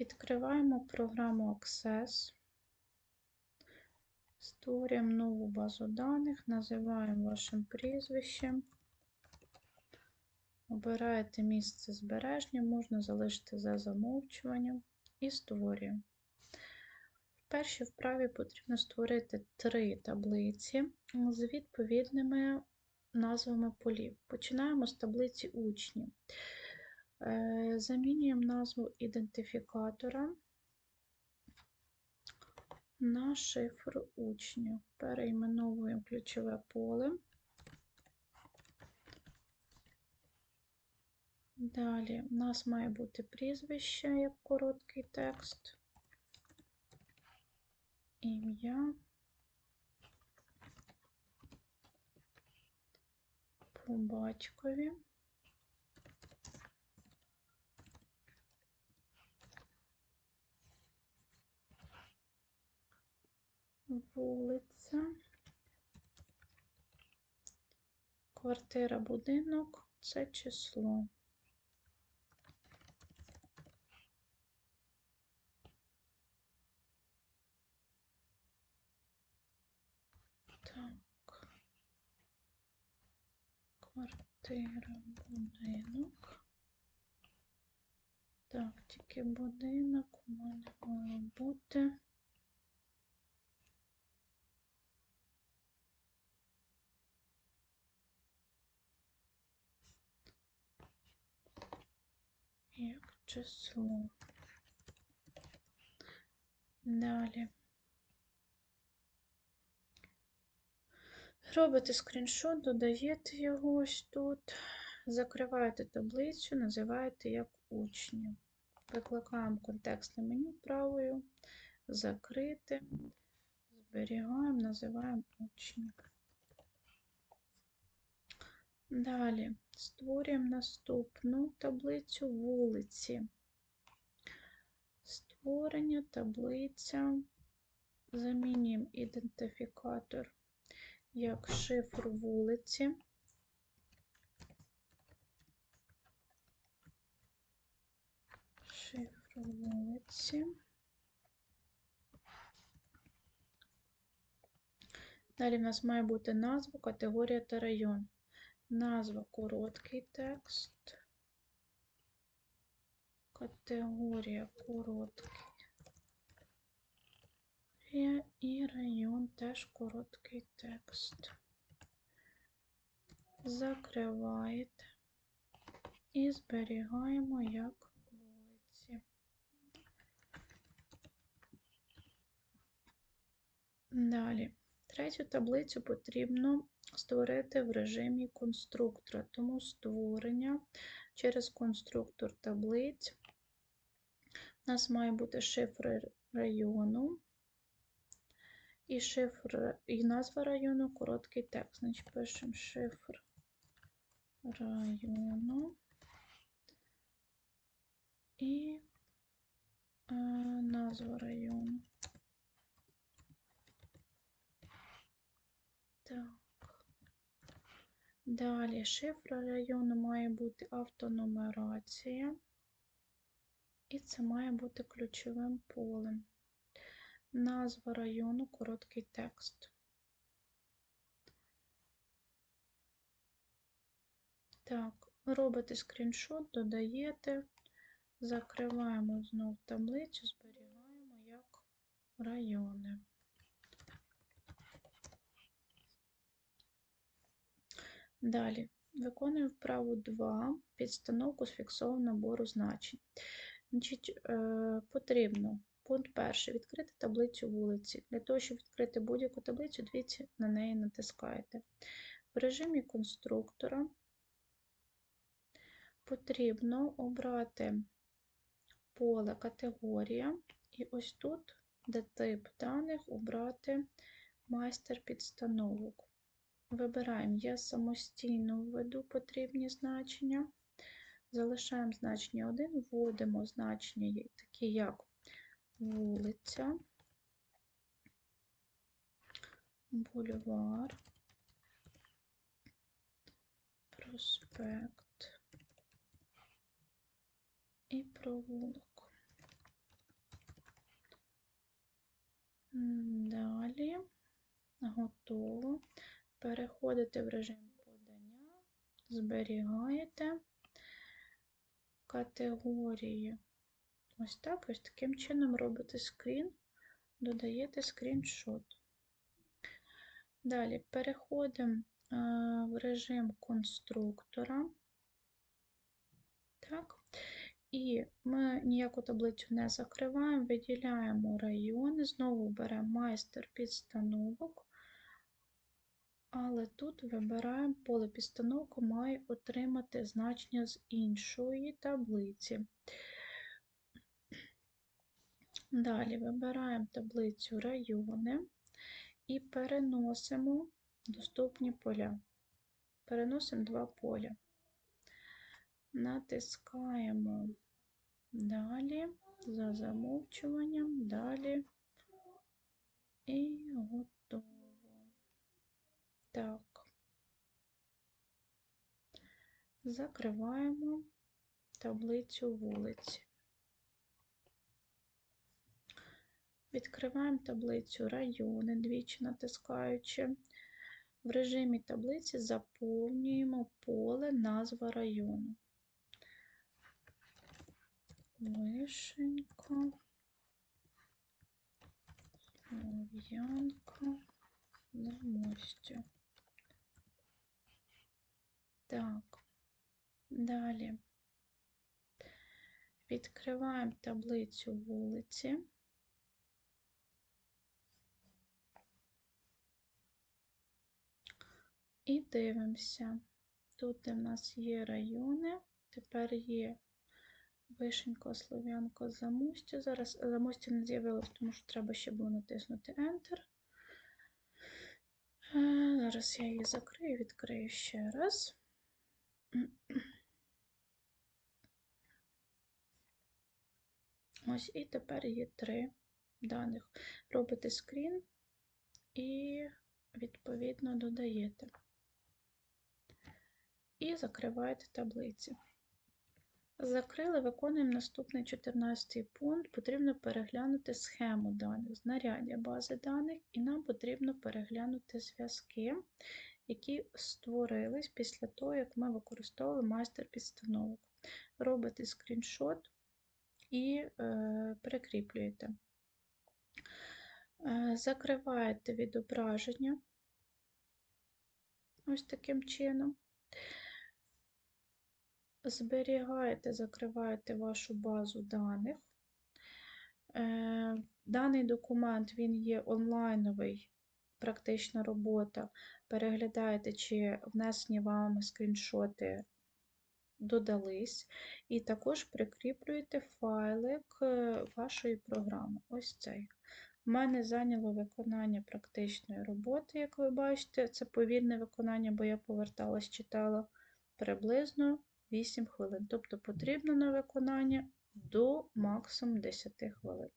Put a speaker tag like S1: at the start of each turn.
S1: Відкриваємо програму Access. Створюємо нову базу даних, називаємо вашим прізвищем. Обираєте місце збереження, можна залишити за замовчуванням і створюємо. В першій вправі потрібно створити три таблиці з відповідними назвами полів. Починаємо з таблиці учні. Е, Замінюємо назву ідентифікатора на шифр учнів. Перейменовуємо ключове поле. Далі у нас має бути прізвище як короткий текст, ім'я, по батькові. Вулиця, квартира, будинок це число. Так. Квартира, будинок. Так, тільки будинок у мене має бути. Як число. Далі. Робите скріншот, додаєте його ось тут, закриваєте таблицю, називаєте як учні. Викликаємо контекстне меню правою, закрити, зберігаємо, називаємо учні. Далі створюємо наступну таблицю вулиці. Створення, таблиця, замінюємо ідентифікатор як шифр вулиці. Шифр вулиці. Далі в нас має бути назва, категорія та район. Назва короткий текст. Категорія короткий. І район теж короткий текст. Закриваєте і зберігаємо як вулиці. Далі. Третю таблицю потрібно створити в режимі конструктора, тому створення через конструктор таблиць. У нас має бути шифр району. І шифр, і назва району короткий текст. Значить, пишемо шифр району і е, назва району. Так. Далі шифр району має бути автонумерація, і це має бути ключовим полем. Назва району, короткий текст. Так, робите скріншот, додаєте, закриваємо знову таблицю, зберігаємо як райони. Далі виконуємо вправу 2 підстановку з фіксованого набору значень. Значить, е, Потрібно Пункт перший. Відкрити таблицю вулиці. Для того, щоб відкрити будь-яку таблицю, двічі на неї натискаєте. В режимі конструктора потрібно обрати поле категорія, і ось тут, де тип даних, обрати майстер підстановок. Вибираємо Я самостійно введу потрібні значення. Залишаємо значення 1, вводимо значення такі, як вулиця, бульвар, проспект і провулок. Далі. Готово. Переходите в режим подання, зберігаєте категорії. Ось так, ось таким чином робите скрін, додаєте скріншот. Далі переходимо е, в режим конструктора. Так. І ми ніяку таблицю не закриваємо, виділяємо райони, знову беремо майстер підстановок, але тут вибираємо поле підстановку має отримати значення з іншої таблиці. Далі вибираємо таблицю райони і переносимо доступні поля. Переносимо два поля. Натискаємо далі, за замовчуванням, далі і готово. Так. Закриваємо таблицю вулиці. Відкриваємо таблицю райони, двічі натискаючи. В режимі таблиці заповнюємо поле назва району. Вишенька, Слов'янка, Замостя. Так, далі відкриваємо таблицю вулиці. І дивимося. Тут де в нас є райони, тепер є Вишенько, Слов'янко, Замостя. Зараз Замостя не з'явилось, тому що треба ще було натиснути Enter. Е, Зараз я її закрию, відкрию ще раз. Ось і тепер є три даних. Робите скрін і відповідно додаєте. І закриваєте таблиці. Закрили, виконуємо наступний 14 пункт. Потрібно переглянути схему даних, знаряддя бази даних, і нам потрібно переглянути зв'язки, які створились після того, як ми використовували майстер підстановок. Робите скріншот і е, прикріплюєте. Е, закриваєте відображення ось таким чином. Зберігаєте, закриваєте вашу базу даних. Е, Даний документ він є онлайновий, практична робота. Переглядаєте, чи внесені вами скріншоти додались, і також прикріплюєте файлик е, вашої програми. Ось цей. У мене зайняло виконання практичної роботи, як ви бачите, це повільне виконання, бо я поверталась, читала приблизно 8 хвилин. Тобто потрібно на виконання до максимум 10 хвилин.